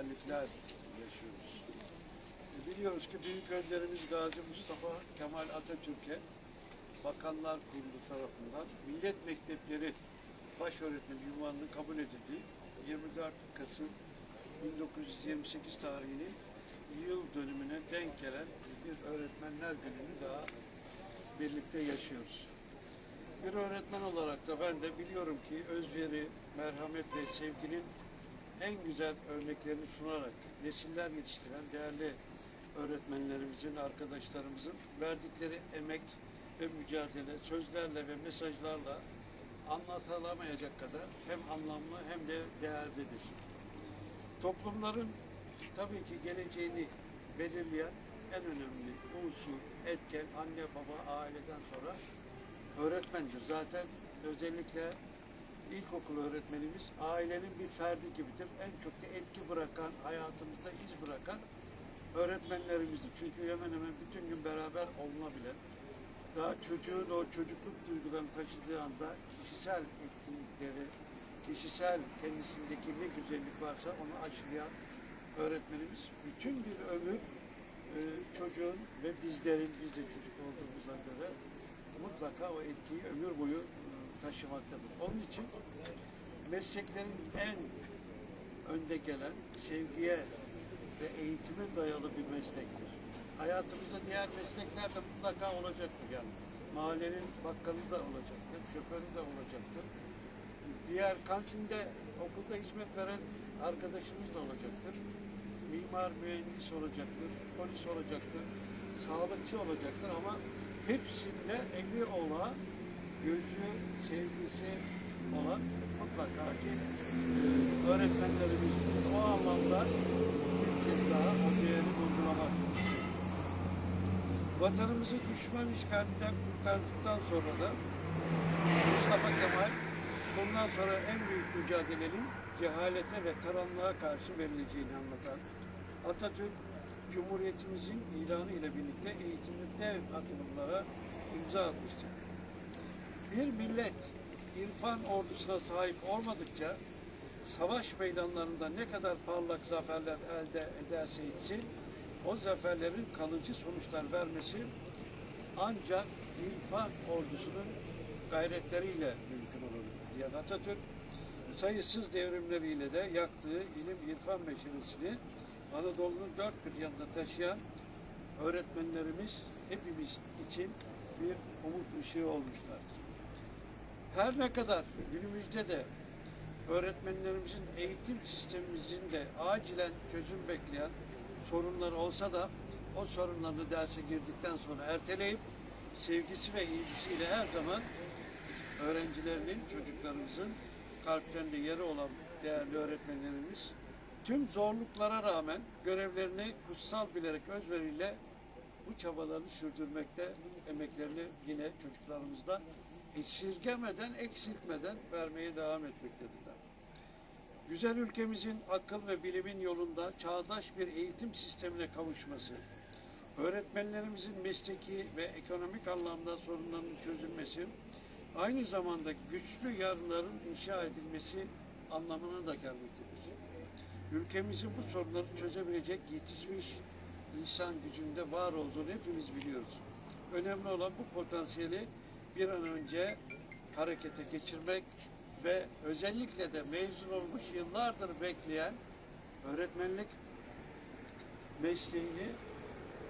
güzellikler yaşıyoruz. E, Biliyoruz ki büyük önderimiz Gazi Mustafa Kemal Atatürk'e Bakanlar Kurulu tarafından Millet Mektepleri baş öğretmen ünvanını kabul edildi. 24 Kasım 1928 tarihinin yıl dönümüne denk gelen bir öğretmenler gününü daha birlikte yaşıyoruz. Bir öğretmen olarak da ben de biliyorum ki özveri, merhamet ve sevginin en güzel örneklerini sunarak nesiller yetiştiren değerli öğretmenlerimizin, arkadaşlarımızın verdikleri emek ve mücadele sözlerle ve mesajlarla anlatılamayacak kadar hem anlamlı hem de değerlidir. Toplumların tabii ki geleceğini belirleyen en önemli unsur, etken anne baba aileden sonra öğretmendir. Zaten özellikle ilkokul öğretmenimiz ailenin bir ferdi gibidir. En çok da etki bırakan, hayatımızda iz bırakan öğretmenlerimizdir. Çünkü hemen hemen bütün gün beraber olunabilen, daha çocuğun o çocukluk duygularını taşıdığı anda kişisel etkinlikleri, kişisel kendisindeki ne güzellik varsa onu aşılayan öğretmenimiz bütün bir ömür e, çocuğun ve bizlerin, biz de çocuk olduğumuzdan göre mutlaka o etkiyi ömür boyu taşımaktadır. Onun için mesleklerin en önde gelen sevgiye ve eğitime dayalı bir meslektir. Hayatımızda diğer meslekler de mutlaka olacaktır yani. Mahallenin bakkalı da olacaktır, şoförü de olacaktır. Diğer kantinde okulda hizmet veren arkadaşımız da olacaktır. Mimar, mühendis olacaktır, polis olacaktır, sağlıkçı olacaktır ama hepsinde eli olan, gözü, sevgisi olan mutlaka ki e, öğretmenlerimiz o anlamda bir kez daha o değeri vurgulamak Vatanımızı düşman işgalinden kurtardıktan sonra da Mustafa Kemal bundan sonra en büyük mücadelenin cehalete ve karanlığa karşı verileceğini anlatan Atatürk Cumhuriyetimizin ilanı ile birlikte eğitimli dev atılımlara imza atmıştır. Bir millet irfan ordusuna sahip olmadıkça savaş meydanlarında ne kadar parlak zaferler elde ederse etsin, o zaferlerin kalıcı sonuçlar vermesi ancak irfan ordusunun gayretleriyle mümkün olur diyen Atatürk, sayısız devrimleriyle de yaktığı ilim irfan meşalesini Anadolu'nun dört bir yanında taşıyan öğretmenlerimiz hepimiz için bir umut ışığı olmuşlardır. Her ne kadar günümüzde de öğretmenlerimizin eğitim sistemimizin de acilen çözüm bekleyen sorunları olsa da o sorunlarını derse girdikten sonra erteleyip sevgisi ve ilgisiyle her zaman öğrencilerinin, çocuklarımızın kalplerinde yeri olan değerli öğretmenlerimiz tüm zorluklara rağmen görevlerini kutsal bilerek özveriyle bu çabalarını sürdürmekte, emeklerini yine çocuklarımızda esirgemeden, eksiltmeden vermeye devam etmektedirler. Güzel ülkemizin akıl ve bilimin yolunda çağdaş bir eğitim sistemine kavuşması, öğretmenlerimizin mesleki ve ekonomik anlamda sorunlarının çözülmesi, aynı zamanda güçlü yarınların inşa edilmesi anlamına da gelmektedir. Ülkemizin bu sorunları çözebilecek yetişmiş insan gücünde var olduğunu hepimiz biliyoruz. Önemli olan bu potansiyeli bir an önce harekete geçirmek ve özellikle de mezun olmuş yıllardır bekleyen öğretmenlik mesleğini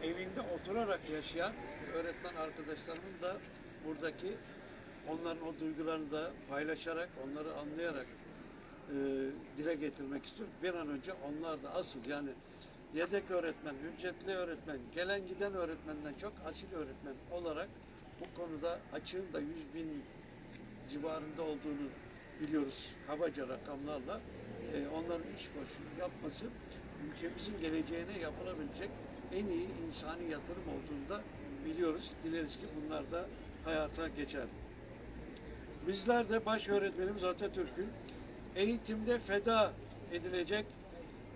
evinde oturarak yaşayan öğretmen arkadaşlarımın da buradaki onların o duygularını da paylaşarak, onları anlayarak e, dile getirmek istiyorum. Bir an önce onlar da asıl yani yedek öğretmen, ücretli öğretmen, gelen giden öğretmenden çok asil öğretmen olarak bu konuda açığın da 100 bin civarında olduğunu biliyoruz kabaca rakamlarla. E, onların iş başı yapması ülkemizin geleceğine yapılabilecek en iyi insani yatırım olduğunu da biliyoruz. Dileriz ki bunlar da hayata geçer. Bizler de baş öğretmenimiz Atatürk'ün eğitimde feda edilecek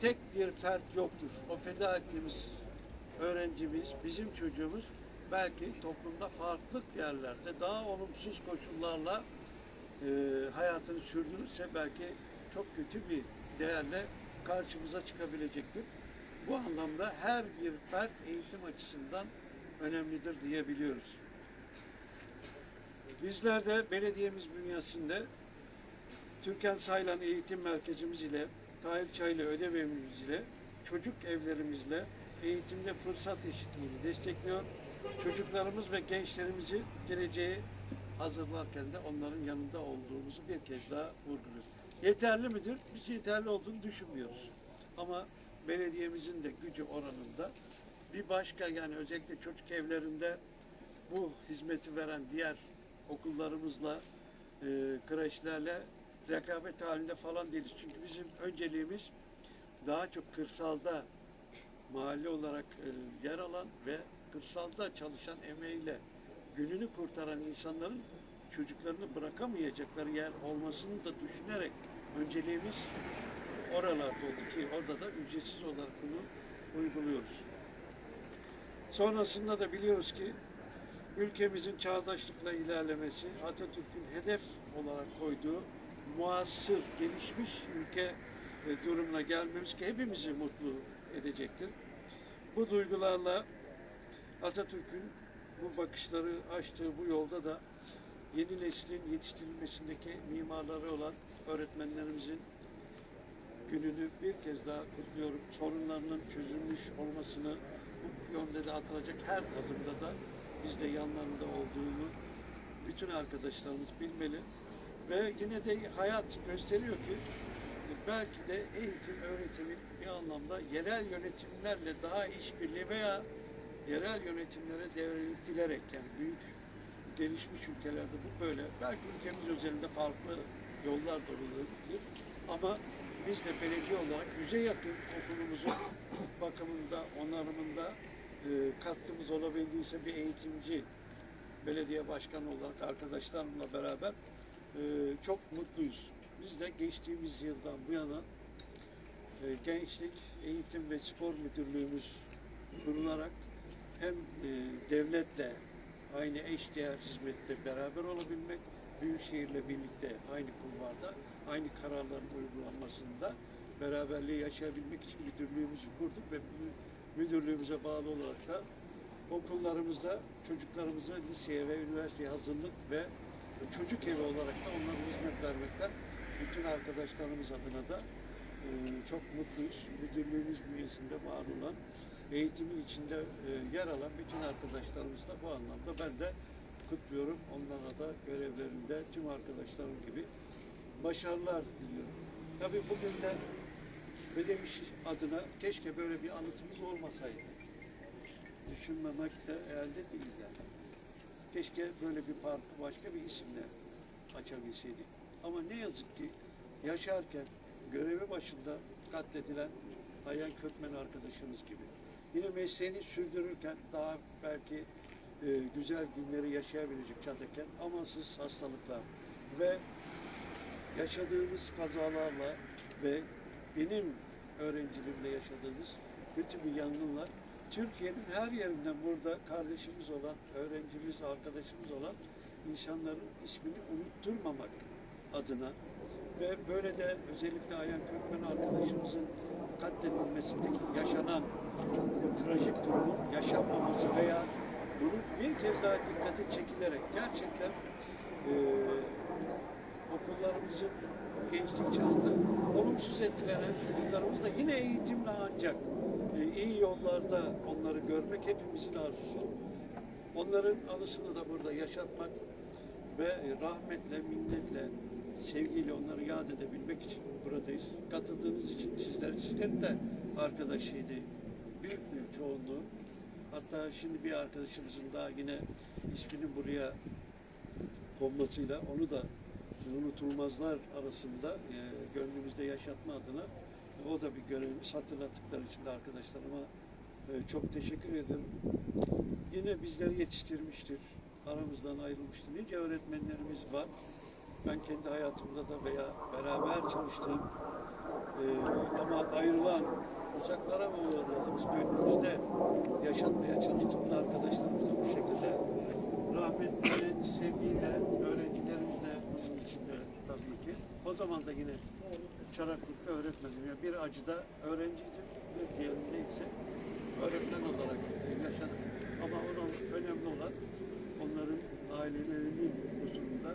tek bir fert yoktur. O feda ettiğimiz öğrencimiz, bizim çocuğumuz belki toplumda farklı yerlerde daha olumsuz koşullarla e, hayatını sürdürürse belki çok kötü bir değerle karşımıza çıkabilecektir. Bu anlamda her bir fert eğitim açısından önemlidir diyebiliyoruz. Bizler de belediyemiz bünyesinde Türkan Saylan Eğitim Merkezimiz ile Tahir Çaylı Ödev Evimiz ile çocuk evlerimizle eğitimde fırsat eşitliğini destekliyor. Çocuklarımız ve gençlerimizi geleceğe hazırlarken de onların yanında olduğumuzu bir kez daha vurguluyoruz. Yeterli midir? Biz yeterli olduğunu düşünmüyoruz. Ama belediyemizin de gücü oranında bir başka yani özellikle çocuk evlerinde bu hizmeti veren diğer okullarımızla, e, kreşlerle rekabet halinde falan değiliz. Çünkü bizim önceliğimiz daha çok kırsalda mahalle olarak e, yer alan ve kırsalda çalışan emeğiyle gününü kurtaran insanların çocuklarını bırakamayacakları yer olmasını da düşünerek önceliğimiz oralarda oldu ki orada da ücretsiz olarak bunu uyguluyoruz. Sonrasında da biliyoruz ki ülkemizin çağdaşlıkla ilerlemesi Atatürk'ün hedef olarak koyduğu muasır, gelişmiş ülke e, durumuna gelmemiz ki hepimizi mutlu edecektir. Bu duygularla Atatürk'ün bu bakışları açtığı bu yolda da yeni neslin yetiştirilmesindeki mimarları olan öğretmenlerimizin gününü bir kez daha kutluyorum. Sorunlarının çözülmüş olmasını bu yönde de atılacak her adımda da biz de yanlarında olduğunu bütün arkadaşlarımız bilmeli. Ve yine de hayat gösteriyor ki belki de eğitim, öğretimin bir anlamda yerel yönetimlerle daha işbirliği veya yerel yönetimlere devredilerek yani büyük gelişmiş ülkelerde bu böyle. Belki ülkemiz özelinde farklı yollar da olabilir. Ama biz de belediye olarak yüze yakın okulumuzun bakımında, onarımında e, katkımız olabildiyse bir eğitimci belediye başkanı olarak arkadaşlarımla beraber e, çok mutluyuz. Biz de geçtiğimiz yıldan bu yana e, Gençlik, Eğitim ve Spor Müdürlüğümüz kurularak hem e, devletle aynı eşdeğer hizmette beraber olabilmek, Büyükşehir'le birlikte aynı kulvarda, aynı kararların uygulanmasında beraberliği yaşayabilmek için müdürlüğümüzü kurduk ve müdürlüğümüze bağlı olarak da okullarımızda çocuklarımıza liseye ve üniversiteye hazırlık ve çocuk evi olarak da onlara hizmet vermekten bütün arkadaşlarımız adına da e, çok mutluyuz. Müdürlüğümüz bünyesinde var olan eğitimin içinde e, yer alan bütün arkadaşlarımız da bu anlamda ben de kutluyorum. Onlara da görevlerinde tüm arkadaşlarım gibi başarılar diliyorum. Tabii bugün de Bedevi adına keşke böyle bir anıtımız olmasaydı. Düşünmemek de elde değil yani. Keşke böyle bir parkı başka bir isimle açabilseydik. Ama ne yazık ki yaşarken görevi başında katledilen Ayhan Kökmen arkadaşımız gibi. Yine mesleğini sürdürürken daha belki e, güzel günleri yaşayabilecek çadıken amansız hastalıklar ve yaşadığımız kazalarla ve benim öğrenciliğimde yaşadığımız kötü bir yangınlar Türkiye'nin her yerinden burada kardeşimiz olan, öğrencimiz, arkadaşımız olan insanların ismini unutturmamak adına ve böyle de özellikle Ayhan Kökmen arkadaşımızın katledilmesindeki yaşanan bu trajik durumun yaşanmaması veya bunun bir kez daha dikkate çekilerek gerçekten eee okullarımızın gençlik çağında olumsuz etkilenen çocuklarımız da yine eğitimle ancak e, iyi yollarda onları görmek hepimizin arzusu. Onların anısını da burada yaşatmak ve e, rahmetle, minnetle, sevgiyle onları yad edebilmek için buradayız. Katıldığınız için sizler, sizlerin de arkadaşıydı. Büyük bir çoğunluğu. Hatta şimdi bir arkadaşımızın daha yine ismini buraya konmasıyla onu da unutulmazlar arasında e, gönlümüzde yaşatma adına o da bir görevimiz. Hatırlattıkları için de arkadaşlarıma e, çok teşekkür ederim. Yine bizleri yetiştirmiştir. Aramızdan ayrılmıştır. Nice öğretmenlerimiz var. Ben kendi hayatımda da veya beraber çalıştığım e, ama ayrılan uzaklara mı uğradığımız gönlümüzde yaşatmaya çalıştığımız arkadaşlarımız da bu şekilde rahmetle, sevgiyle, öğrencilerimizle içinde tabii ki. O zaman da yine Çaraklık'ta öğretmenim. Yani bir acıda öğrenciydim, bir diğerinde ise öğretmen olarak yaşadım. Ama onun önemli olan onların ailelerinin huzurunda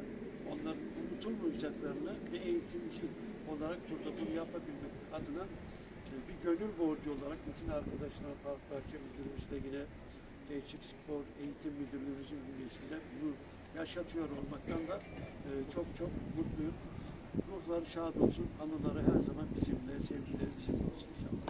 onların unutulmayacaklarını bir eğitimci olarak burada bunu yapabilmek adına bir gönül borcu olarak bütün arkadaşlar, Park Bahçe Müdürümüzle yine Gençlik Spor Eğitim Müdürlüğümüzün bünyesinde bunu yaşatıyor olmaktan da e, çok çok mutluyum. Ruhları şad olsun, anıları her zaman bizimle, sevgileri bizimle olsun inşallah.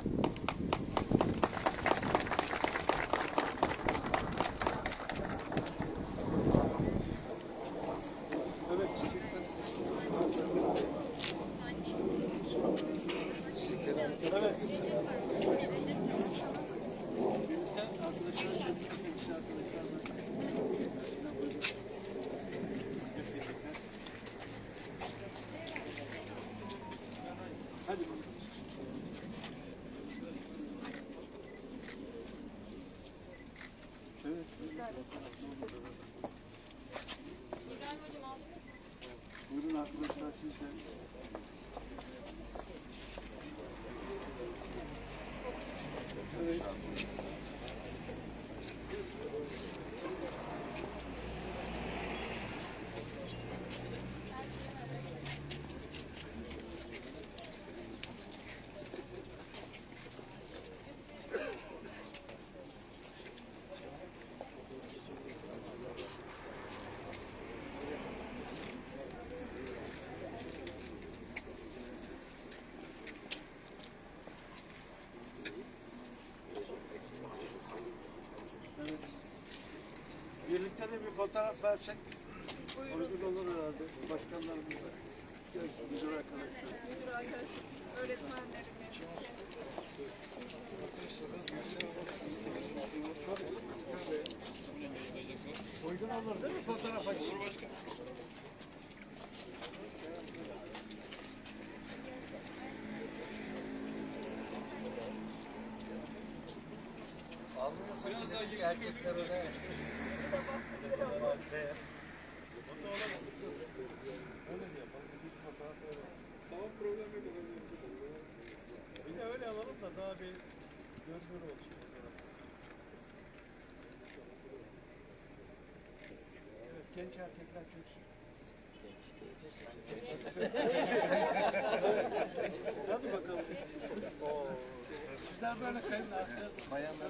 Fotoğraf versek uygun olur herhalde başkanlarımızla. Görsün müdür arkadaşlar. Müdür arkadaş, öğretmenlerimiz. Uygun olur değil mi fotoğraf açısı? Biraz daha erkekler öne. Tamam problem yok. Bir de öyle alalım da daha bir görünür olsun. Evet, genç erkekler çok Hadi bakalım. Sizler böyle kayın arkaya Bayanlar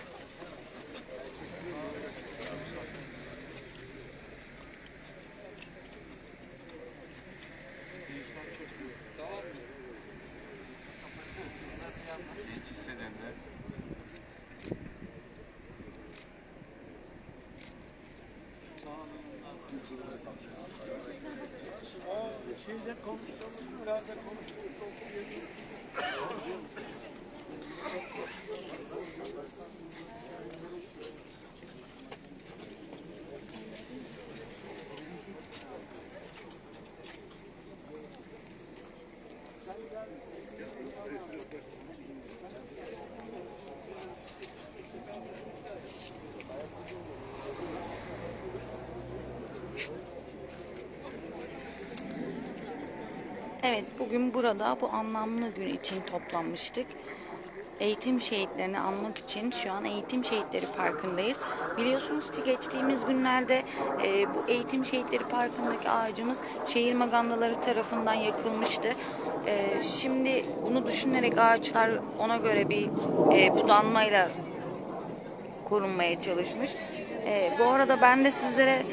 Evet, bugün burada bu anlamlı gün için toplanmıştık. Eğitim şehitlerini anmak için şu an Eğitim Şehitleri Parkı'ndayız. Biliyorsunuz ki geçtiğimiz günlerde e, bu Eğitim Şehitleri Parkı'ndaki ağacımız şehir magandaları tarafından yakılmıştı. E, şimdi bunu düşünerek ağaçlar ona göre bir e, budanmayla korunmaya çalışmış. E, bu arada ben de sizlere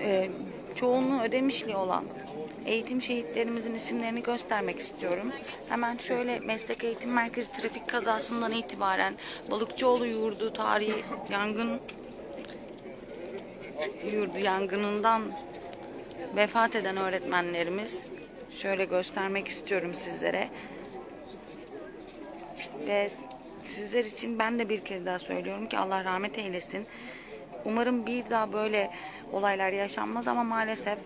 e, çoğunluğu ödemişli olan eğitim şehitlerimizin isimlerini göstermek istiyorum. Hemen şöyle Meslek Eğitim Merkezi trafik kazasından itibaren Balıkçıoğlu yurdu tarihi yangın yurdu yangınından vefat eden öğretmenlerimiz şöyle göstermek istiyorum sizlere. Ve sizler için ben de bir kez daha söylüyorum ki Allah rahmet eylesin. Umarım bir daha böyle olaylar yaşanmaz ama maalesef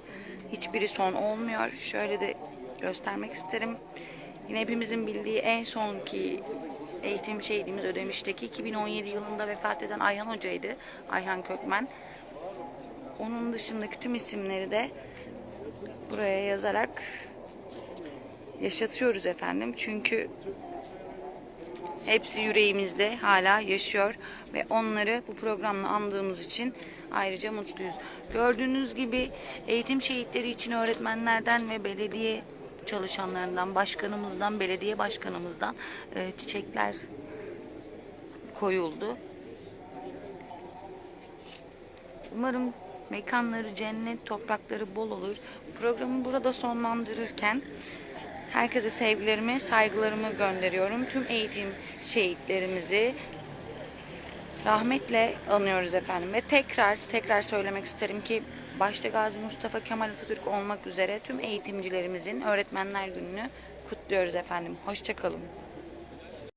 hiçbiri son olmuyor. Şöyle de göstermek isterim. Yine hepimizin bildiği en sonki eğitim şehidimiz Ödemiş'teki 2017 yılında vefat eden Ayhan Hoca'ydı. Ayhan Kökmen. Onun dışındaki tüm isimleri de buraya yazarak yaşatıyoruz efendim. Çünkü hepsi yüreğimizde hala yaşıyor ve onları bu programla andığımız için ayrıca mutluyuz. Gördüğünüz gibi eğitim şehitleri için öğretmenlerden ve belediye çalışanlarından, başkanımızdan, belediye başkanımızdan e, çiçekler koyuldu. Umarım mekanları cennet, toprakları bol olur. Programı burada sonlandırırken herkese sevgilerimi, saygılarımı gönderiyorum. Tüm eğitim şehitlerimizi rahmetle anıyoruz efendim. Ve tekrar tekrar söylemek isterim ki başta Gazi Mustafa Kemal Atatürk olmak üzere tüm eğitimcilerimizin Öğretmenler Günü'nü kutluyoruz efendim. Hoşçakalın.